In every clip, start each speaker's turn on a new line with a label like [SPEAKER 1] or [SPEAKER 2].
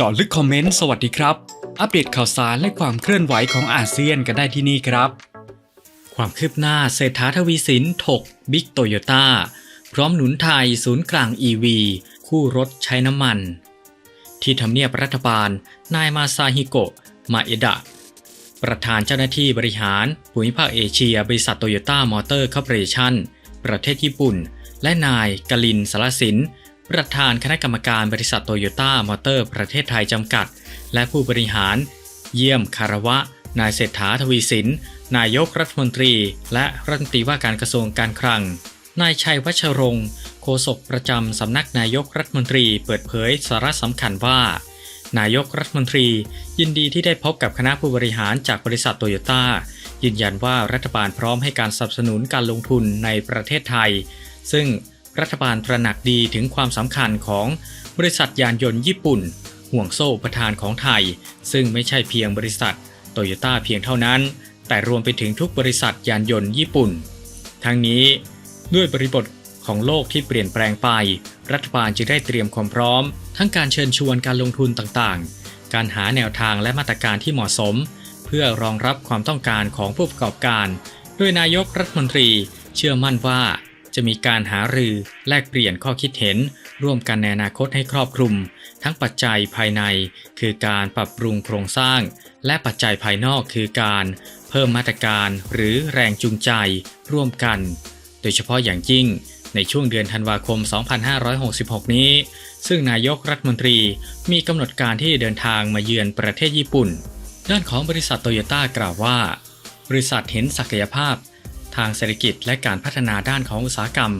[SPEAKER 1] เจาะลึกคอมเมนต์สวัสดีครับ อัปเดตข่าวสารและความเคลื่อนไหวของอาเซียนกันได้ที่นี่ครับ ความคืบหน้าเศรษฐาทวีสินถกบิ๊กโตโยต้าพร้อมหนุนไทยศูนย์กลาง EV คู่รถใช้น้ำมัน ที่ทำเนียบรัฐบาล นายมาซาฮิโกะ มาเอดะ ประธานเจ้าหน้าที่บริหารภูมิภาคเอเชียบริษัทโตโยต้ามอเตอร์คอร์ปอเรชั่นประเทศญี่ปุ่น และนายกลินสารสิน ประธานคณะกรรมการบริษัทโตโยต้ามอเตอร์ประเทศไทยจำกัด และผู้บริหาร เยี่ยมคารวะ นายเศรษฐาทวีสิน นายกรัฐมนตรี และรัฐมนตรีว่าการกระทรวงการคลัง นายชัยวัชรงค์โฆษกประจำสำนักนายกรัฐมนตรีเปิดเผยสาระสำคัญว่า นายกรัฐมนตรียินดีที่ได้พบกับคณะผู้บริหารจากบริษัทโตโยต้ายืนยันว่ารัฐบาลพร้อมให้การสนับสนุนการลงทุนในประเทศไทย ซึ่ง รัฐบาลตระหนักดีถึงความสำคัญของบริษัทยานยนต์ญี่ปุ่น ห่วงโซ่ประทานของไทย ซึ่งไม่ใช่เพียงบริษัทโตโยต้าเพียงเท่านั้น แต่รวมไปถึงทุกบริษัทยานยนต์ญี่ปุ่น ทั้งนี้ด้วยบริบทของโลกที่เปลี่ยนแปลงไป รัฐบาลจึงได้เตรียมความพร้อม ทั้งการเชิญชวนการลงทุนต่างๆ การหาแนวทางและมาตรการที่เหมาะสม เพื่อรองรับความต้องการของผู้ประกอบการ โดยนายกรัฐมนตรี เชื่อมั่นว่า จะมีการหารือแลกเปลี่ยนข้อคิดเห็น ร่วมกันในอนาคตให้ครอบคลุม ทั้งปัจจัยภายใน คือการปรับปรุงโครงสร้าง และปัจจัยภายนอกคือการ เพิ่มมาตรการหรือแรงจูงใจ ร่วมกัน โดยเฉพาะอย่างยิ่ง ในช่วงเดือนธันวาคม 2566 นี้ ซึ่งนายกรัฐมนตรีมีกำหนดการที่เดินทางมาเยือนประเทศญี่ปุ่น ด้านของบริษัทโตโยต้ากล่าวว่า บริษัทเห็นศักยภาพ ทางเศรษฐกิจและการพัฒนาด้านของอุตสาหกรรม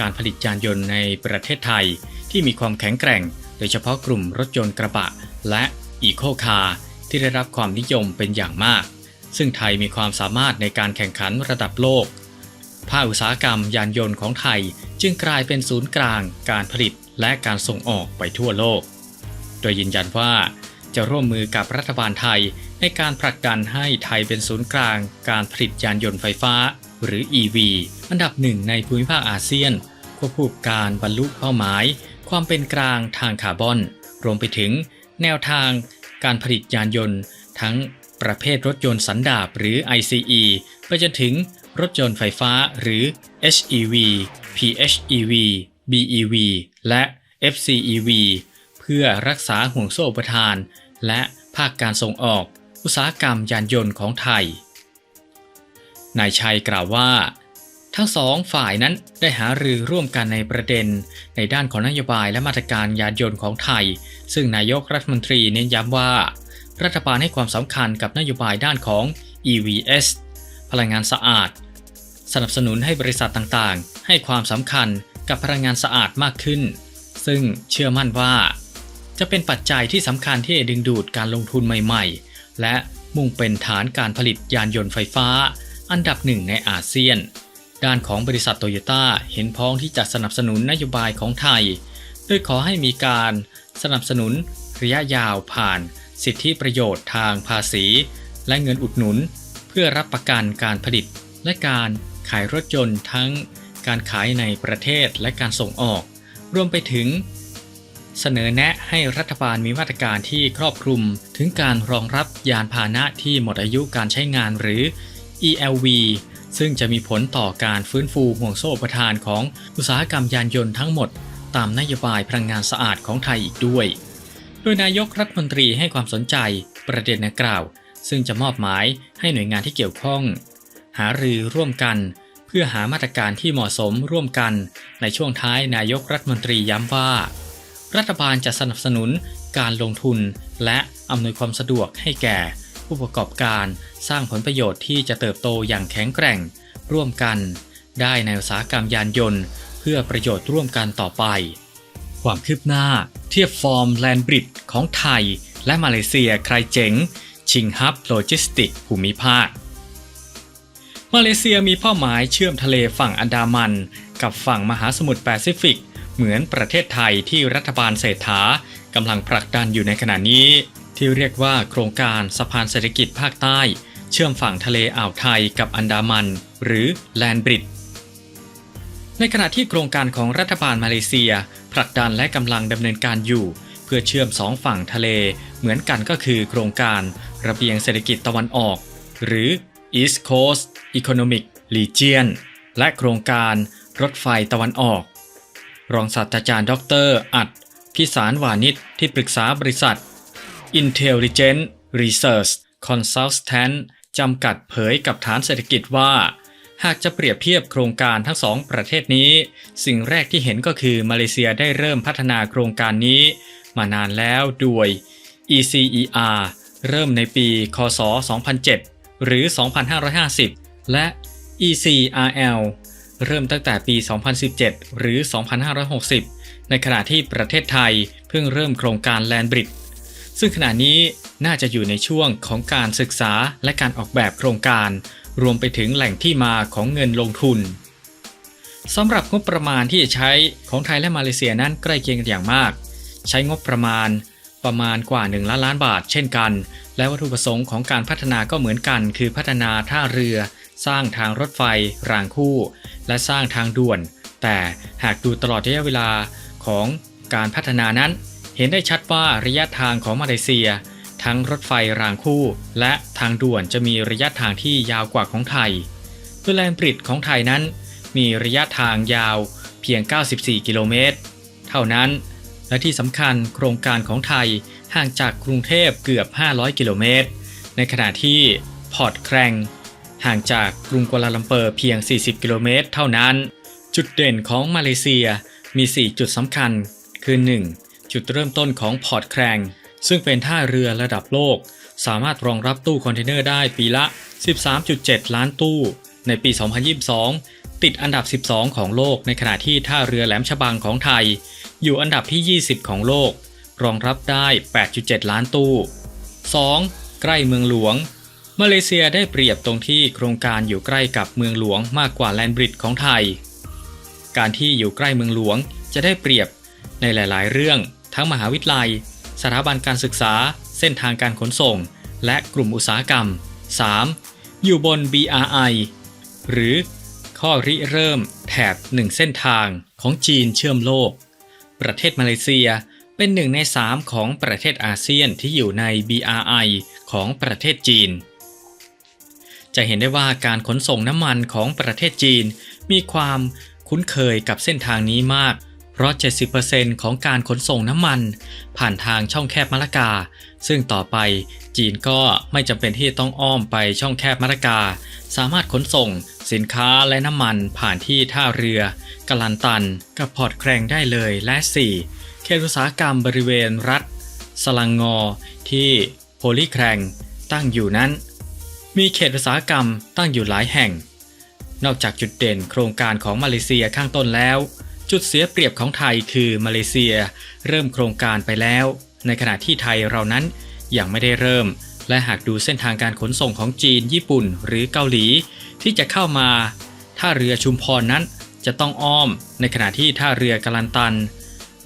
[SPEAKER 1] การผลิตยานยนต์ในประเทศไทย ที่มีความแข็งแกร่ง โดยเฉพาะกลุ่มรถยนต์กระบะ และอีโคคาร์ที่ได้รับความนิยมเป็นอย่างมาก ซึ่งไทยมีความสามารถในการแข่งขันระดับโลก ภาคอุตสาหกรรมยานยนต์ของไทยจึงกลายเป็นศูนย์กลาง การผลิตและการส่งออกไปทั่วโลก โดยยืนยันว่าจะร่วมมือกับรัฐบาลไทยในการผลักดันให้ไทยเป็นศูนย์กลาง การผลิตยานยนต์ไฟฟ้า หรือ EV อันดับหนึ่งในภูมิภาคอาเซียน ควบคู่การบรรลุเป้าหมาย ความเป็นกลางทางคาร์บอน รวมไปถึงแนวทางการผลิตยานยนต์ ทั้งประเภทรถยนต์สันดาปหรือ ICE ไปจนถึงรถยนต์ไฟฟ้าหรือ HEV PHEV BEV และ FCEV เพื่อรักษาห่วงโซ่อุปทาน และภาคการส่งออก อุตสาหกรรมยานยนต์ของไทย นายชัยกล่าวว่า ทั้งสองฝ่ายนั้นได้หารือร่วมกันในประเด็น ในด้านของนโยบายและมาตรการยานยนต์ของไทย ซึ่งนายกรัฐมนตรีเน้นย้ำว่า รัฐบาลให้ความสำคัญกับนโยบายด้านของ EVS พลังงานสะอาด สนับสนุนให้บริษัทต่างๆ ให้ความสำคัญกับพลังงานสะอาดมากขึ้น ซึ่งเชื่อมั่นว่า จะเป็นปัจจัยที่สำคัญที่ดึงดูดการลงทุนใหม่ ๆ และมุ่งเป็นฐานการผลิตยานยนต์ไฟฟ้า อันดับหนึ่งในอาเซียน ด้านของบริษัทโตโยต้าเห็นพ้องที่จะสนับสนุนนโยบายของไทย โดยขอให้มีการสนับสนุนระยะยาวผ่าน สิทธิประโยชน์ทางภาษี และเงินอุดหนุน เพื่อรับประกันการผลิต และการขายรถยนต์ทั้งการขายในประเทศและการส่งออก รวมไปถึง เสนอแนะให้รัฐบาลมีมาตรการที่ครอบคลุมถึงการรองรับยานพาหนะที่หมดอายุการใช้งานหรือ ELV ซึ่งจะมีผลต่อการฟื้นฟูห่วงโซ่ประทานของอุตสาหกรรมยานยนต์ทั้งหมด ตามนโยบายพลังงานสะอาดของไทยอีกด้วย โดยนายกรัฐมนตรีให้ความสนใจประเด็นดังกล่าว ซึ่งจะมอบหมายให้หน่วยงานที่เกี่ยวข้อง หารือร่วมกัน เพื่อหามาตรการที่เหมาะสมร่วมกัน ในช่วงท้ายนายกรัฐมนตรีย้ำว่า รัฐบาลจะสนับสนุนการลงทุนและอำนวยความสะดวกให้แก่ ผู้ประกอบการสร้างผลประโยชน์ที่จะเติบโตอย่างแข็งแกร่ง ร่วมกัน ได้ในอุตสาหกรรมยานยนต์ เพื่อประโยชน์ร่วมกันต่อไป ความคืบหน้า เทียบฟอร์มแลนบริดของไทย และมาเลเซียใครเจ๋ง ชิงฮับโลจิสติกภูมิภาคมาเลเซียมีเป้าหมายเชื่อมทะเลฝั่งอันดามัน กับฝั่งมหาสมุทรแปซิฟิก เหมือนประเทศไทยที่รัฐบาลเศรษฐากำลังผลักดันอยู่ในขณะนี้ ที่เรียกว่าโครงการสะพานเศรษฐกิจภาคใต้ เชื่อมฝั่งทะเลอ่าวไทยกับอันดามัน หรือแลนบริดในขณะที่โครงการของรัฐบาลมาเลเซีย ผลักดันและกำลังดำเนินการอยู่ เพื่อเชื่อมสองฝั่งทะเล เหมือนกันก็คือโครงการระเบียงเศรษฐกิจตะวันออก หรือ East Coast Economic Region และโครงการรถไฟตะวันออก รองศาสตราจารย์ดร อัด พิสารวานิชที่ปรึกษาบริษัท Intelligent Research Consultant จำกัดเผยกับฐานเศรษฐกิจว่า หากจะเปรียบเทียบโครงการทั้งสองประเทศนี้ สิ่งแรกที่เห็นก็คือมาเลเซียได้เริ่มพัฒนาโครงการนี้ มานานแล้วโดย ECER เริ่มในปี คศ 2007 หรือ 2550 และ ECRL เริ่มตั้งแต่ปี 2017 หรือ 2560 ในขณะที่ประเทศไทยเพิ่งเริ่มโครงการแลนบริด ซึ่งขณะนี้น่าจะอยู่ในช่วงของการศึกษาและการออกแบบโครงการ รวมไปถึงแหล่งที่มาของเงินลงทุนสำหรับงบประมาณที่จะใช้ของไทยและมาเลเซียนั้นใกล้เคียงกันอย่างมาก ใช้งบประมาณประมาณกว่า 1 ล้านล้านบาท เช่นกัน และวัตถุประสงค์ของการพัฒนาก็เหมือนกัน คือพัฒนาท่าเรือ สร้างทางรถไฟ รางคู่ และสร้างทางด่วน แต่หากดูตลอดระยะเวลาของการพัฒนานั้น เห็นได้ชัดว่าระยะทางของมาเลเซีย ทั้งรถไฟรางคู่ และทางด่วนจะมีระยะทางที่ยาวกว่าของไทยโดยแลนบริดของไทยนั้น มีระยะทางยาวเพียง 94 กิโลเมตร เท่านั้น และที่สำคัญโครงการของไทยห่างจากกรุงเทพเกือบ 500 กิโลเมตร ในขณะที่พอร์ตแครงห่างจากกรุงกัวลาลัมเปอร์เพียง 40 กิโลเมตร เท่านั้น จุดเด่นของมาเลเซียมี 4 จุดสำคัญคือ 1. จุดเริ่มต้นของพอร์ตแครงซึ่งเป็นท่าเรือระดับโลก สามารถรองรับตู้คอนเทนเนอร์ได้ปีละ 13.7 ล้านตู้ ในปี 2022 ติดอันดับ 12 ของโลก ในขณะที่ท่าเรือแหลมฉบังของไทย อยู่อันดับที่ 20 ของโลก รองรับได้ 8.7 ล้านตู้ 2. ใกล้เมืองหลวง มาเลเซียได้เปรียบตรงที่โครงการอยู่ใกล้กับเมืองหลวงมากกว่าแลนบริดของไทย การที่อยู่ใกล้เมืองหลวงจะได้เปรียบในหลาย ๆ เรื่อง ทั้งมหาวิทยาลัย สถาบันการศึกษา เส้นทางการขนส่ง และกลุ่มอุตสาหกรรม 3. อยู่บน BRI หรือข้อริเริ่มแถบหนึ่งเส้นทางของจีนเชื่อมโลก ประเทศมาเลเซียเป็นหนึ่งในสามของประเทศอาเซียนที่อยู่ใน BRI ของประเทศจีน จะเห็นได้ว่าการขนส่งน้ำมันของประเทศจีน มีความคุ้นเคยกับเส้นทางนี้มาก เพราะ 70%ของการขนส่งน้ำมัน ผ่านทางช่องแคบมะละกา ซึ่งต่อไปจีนก็ไม่จำเป็นที่ต้องอ้อมไปช่องแคบมะละกา สามารถขนส่ง สินค้าและน้ำมันผ่านที่ท่าเรือกลันตันกับพอร์ตแครงได้เลยและ 4. เขตอุตสาหกรรมบริเวณรัฐ สลังงอ ที่โพลีแครงตั้งอยู่นั้น มีเขตอุตสาหกรรมตั้งอยู่หลายแห่ง นอกจากจุดเด่นโครงการของมาเลเซียข้างต้นแล้ว จุดเสียเปรียบของไทยคือมาเลเซีย เริ่มโครงการไปแล้ว ในขณะที่ไทยเรานั้นยังไม่ได้เริ่ม และหากดูเส้นทางการขนส่งของจีน ญี่ปุ่น หรือเกาหลี ที่จะเข้ามาท่าเรือชุมพรนั้นจะต้องอ้อม ในขณะที่ท่าเรือกาลันตัน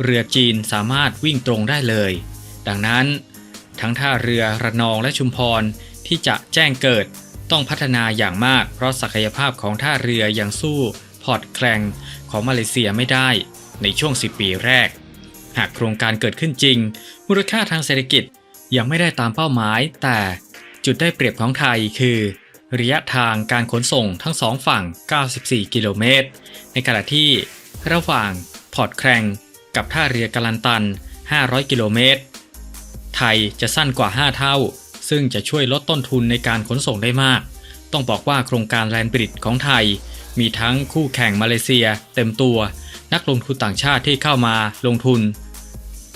[SPEAKER 1] เรือจีนสามารถวิ่งตรงได้เลย ดังนั้น ทั้งท่าเรือระนองและชุมพรที่จะแจ้งเกิดต้องพัฒนาอย่างมาก เพราะศักยภาพของท่าเรือยังสู้ พอร์ตแคลงของมาเลเซียไม่ได้ในช่วง 10 ปีแรก หากโครงการเกิดขึ้นจริง มูลค่าทางเศรษฐกิจยังไม่ได้ตามเป้าหมาย แต่จุดได้เปรียบของไทยคือ ระยะทางการขนส่งทั้งสองฝั่ง 94 กิโลเมตร ในขณะที่ระหว่างพอร์ตแครงกับท่าเรือกาลันตัน 500 กิโลเมตร ไทยจะสั้นกว่า 5 เท่า ซึ่งจะช่วยลดต้นทุนในการขนส่งได้มาก ต้องบอกว่าโครงการแลนบริดของไทย มีทั้งคู่แข่งมาเลเซีย เต็มตัว นักลงทุนต่างชาติที่เข้ามาลงทุน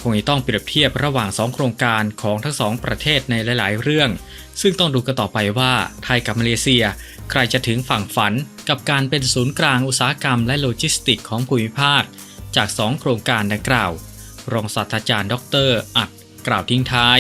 [SPEAKER 1] คงจะต้องเปรียบเทียบระหว่าง 2 โครงการของทั้งสองประเทศในหลาย ๆ เรื่อง ซึ่งต้องดูกันต่อไปว่าไทยกับมาเลเซีย ใครจะถึงฝั่งฝันกับการเป็นศูนย์กลางอุตสาหกรรมและโลจิสติกของภูมิภาค จาก 2 โครงการดังกล่าว รองศาสตราจารย์ ดร อัดกล่าวทิ้งท้าย